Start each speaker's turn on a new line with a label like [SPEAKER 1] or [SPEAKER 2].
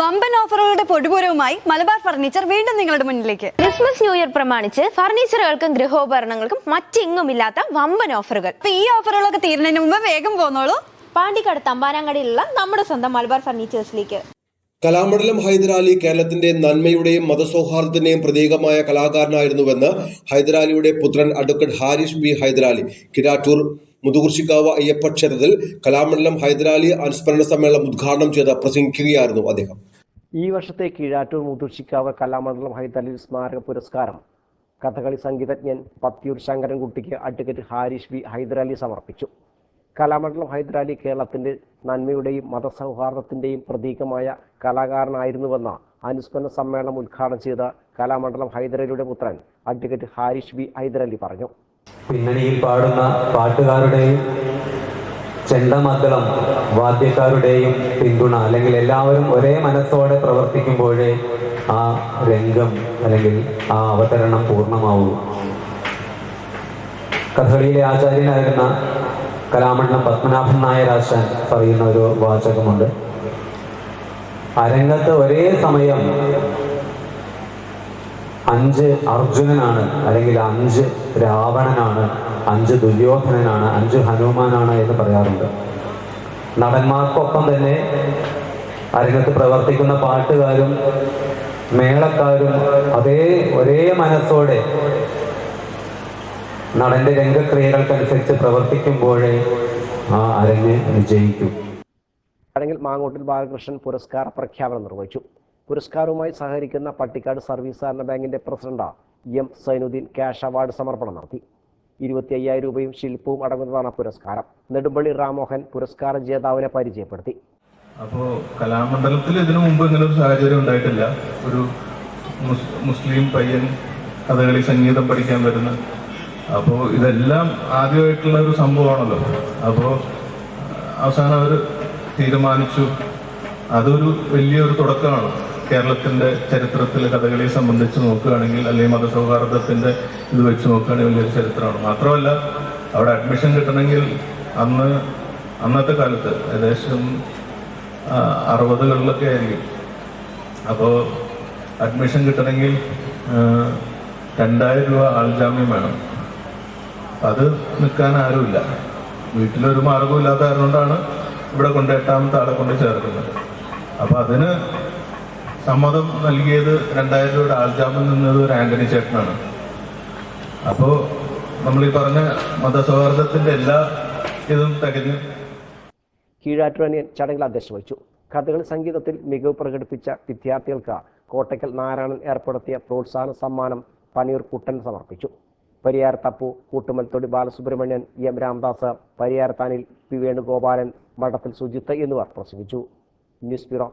[SPEAKER 1] വമ്പൻ ഓഫറുകളുടെ പൊടിപൂരവുമായി മലബാർ ഫർണിച്ചർ വീണ്ടും നിങ്ങളുടെ മുന്നിലേക്ക്.
[SPEAKER 2] ക്രിസ്മസ് ന്യൂ ഇയർ പ്രമാണിച്ച് ഫർണിച്ചറുകൾക്കും ഗൃഹോപകരണങ്ങൾക്കും മറ്റെങ്ങുമില്ലാത്ത വമ്പൻ ഓഫറുകൾ.
[SPEAKER 1] ഈ ഓഫറുകളൊക്കെ തീരുന്നതിന് മുമ്പ് വേഗം പോന്നോളൂ.
[SPEAKER 2] പാണ്ടിക്കാട് തമ്പാനാങ്കടിയിലുള്ള നമ്മുടെ സ്വന്തം മലബാർ ഫർണിച്ചേഴ്സിലേക്ക്.
[SPEAKER 3] കലാമണ്ഡലം ഹൈദരാലി കേരളത്തിന്റെ നന്മയുടെയും മതസൗഹാർദ്ദത്തിന്റെയും പ്രതീകമായ കലാകാരനായിരുന്നുവെന്ന് ഹൈദരാലിയുടെ പുത്രൻ അഡ്വക്കേറ്റ് ഹാരിഷ് ബി ഹൈദരാലി കിരാറ്റൂർ മുതുകുർശിക്കാവ് അയ്യപ്പ ക്ഷേത്രത്തിൽ കലാമണ്ഡലം ഹൈദരാലി അനുസ്മരണ സമ്മേളനം ഉദ്ഘാടനം ചെയ്ത് പ്രസംഗിക്കുകയായിരുന്നു അദ്ദേഹം.
[SPEAKER 4] ഈ വർഷത്തെ കീഴാറ്റൂർ മുതുർശിക്കാവ് കലാമണ്ഡലം ഹൈദരാലി സ്മാരക പുരസ്കാരം കഥകളി സംഗീതജ്ഞൻ പത്തിയൂർ ശങ്കരൻകുട്ടിക്ക് അഡ്വക്കേറ്റ് ഹാരിഷ് ബി ഹൈദരാലി സമർപ്പിച്ചു. കലാമണ്ഡലം ഹൈദരാലി കേരളത്തിന്റെ നന്മയുടെയും മതസൗഹാർദ്ദത്തിന്റെയും പ്രതീകമായ കലാകാരനായിരുന്നുവെന്ന അനുസ്മരണ സമ്മേളനം ഉദ്ഘാടനം ചെയ്ത കലാമണ്ഡലം ഹൈദരാലിയുടെ പുത്രൻ അഡ്വക്കേറ്റ് ഹാരിഷ് ബി ഹൈദരാലി പറഞ്ഞു.
[SPEAKER 5] പിന്നണിയിൽ പാടുന്ന പാട്ടുകാരുടെയും ചെണ്ടമദ്ദളം വാദ്യക്കാരുടെയും പിന്തുണ അല്ലെങ്കിൽ എല്ലാവരും ഒരേ മനസ്സോടെ പ്രവർത്തിക്കുമ്പോഴേ ആ രംഗം അല്ലെങ്കിൽ ആ അവതരണം പൂർണമാവൂ. കഥകളിയിലെ ആചാര്യനായിരുന്ന കലാമണ്ഡലം പത്മനാഭൻ നായരാശാൻ പറയുന്ന ഒരു വാചകമുണ്ട്. അരങ്ങത്ത് ഒരേ സമയം അഞ്ച് അർജുനനാണ് അല്ലെങ്കിൽ അഞ്ച് രാവണനാണ് അഞ്ച് ദുര്യോധനനാണ് അഞ്ച് ഹനുമാനാണ് എന്ന് പറയാറുണ്ട്. നടന്മാർക്കൊപ്പം തന്നെ അരങ്ങത്ത് പ്രവർത്തിക്കുന്ന പാട്ടുകാരും മേളക്കാരും അതേ ഒരേ മനസ്സോടെ നടന്റെ രംഗക്രിയകൾക്കനുസരിച്ച് പ്രവർത്തിക്കുമ്പോഴേ ആ അരങ്ങ് വിജയിക്കും.
[SPEAKER 4] അല്ലെങ്കിൽ മാങ്ങോട്ടിൽ ബാലകൃഷ്ണൻ പുരസ്കാര പ്രഖ്യാപനം നിർവഹിച്ചു. പുരസ്കാരവുമായി സഹകരിക്കുന്ന പട്ടിക്കാട് സർവീസ് സഹകരണ ബാങ്കിന്റെ president M Sainuddin cash award സമർപ്പണം നടത്തി. ഇരുപത്തി അയ്യായിരം രൂപയും ശില്പവും അടങ്ങുന്നതാണ് പുരസ്കാരം. നെടുമ്പള്ളി റാമോഹൻ പുരസ്കാര ജേതാവിനെ പരിചയപ്പെടുത്തി.
[SPEAKER 6] അപ്പോൾ കലാമണ്ഡലത്തിൽ ഇതിനു മുമ്പ് ഇങ്ങനെ ഒരു സാഹചര്യം ഉണ്ടായിട്ടില്ല. ഒരു മുസ്ലിം പയ്യൻ കഥകളി സംഗീതം പഠിക്കാൻ വരുന്ന. അപ്പോൾ ഇതെല്ലാം ആദ്യമായിട്ടുള്ള ഒരു സംഭവമാണല്ലോ. അപ്പോൾ അവസാനം അവർ തീരുമാനിച്ചു. അതൊരു വലിയൊരു തുടക്കമാണ്. കേരളത്തിന്റെ ചരിത്രത്തിൽ കഥകളിയെ സംബന്ധിച്ച് നോക്കുകയാണെങ്കിൽ അല്ലെങ്കിൽ മതസൗഹാർദ്ദത്തിന്റെ ഇത് വെച്ച് നോക്കുകയാണെങ്കിൽ വലിയൊരു ചരിത്രമാണ്. മാത്രമല്ല അവിടെ അഡ്മിഷൻ കിട്ടണമെങ്കിൽ അന്ന് അന്നത്തെ കാലത്ത് ഏകദേശം അറുപതുകളിലൊക്കെ ആയിരിക്കും. അപ്പോൾ അഡ്മിഷൻ കിട്ടണമെങ്കിൽ രണ്ടായിരം രൂപ ആൾജാമ്യം വേണം. അത് നിൽക്കാൻ ആരുമില്ല. വീട്ടിലൊരു മാർഗമില്ലാത്ത കാരണം കൊണ്ടാണ് ഇവിടെ കൊണ്ട് എട്ടാമത്തെ ആളെ കൊണ്ട് ചേർക്കുന്നത്. അപ്പം അതിന് സമ്മതം നൽകിയത് രണ്ടായിരം രൂപയുടെ ആൾജാമ്യം നിന്നത് ഒരു ആന്റണി ചേട്ടനാണ്. അപ്പോൾ നമ്മൾ ഈ പറഞ്ഞ മതസൗഹാർദ്ദത്തിന്റെ എല്ലാ ഇതും തികഞ്ഞു
[SPEAKER 4] കീഴാറ്റൂരനിയൻ ചടങ്ങിൽ അധ്യക്ഷത വഹിച്ചു. കഥകളി സംഗീതത്തിൽ മികവ് പ്രകടിപ്പിച്ച വിദ്യാർത്ഥികൾക്ക് കോട്ടയ്ക്കൽ നാരായണൻ ഏർപ്പെടുത്തിയ പ്രോത്സാഹന സമ്മാനം പനീർ കുട്ടൻ സമർപ്പിച്ചു. പരിയാർ കൂട്ടുമൽത്തൊടി ബാലസുബ്രഹ്മണ്യൻ എം രാംദാസ് പരിയാരത്താനിൽ പി വേണുഗോപാലൻ മഠത്തിൽ സുജിത്ത് എന്നിവർ പ്രസംഗിച്ചു. News bureau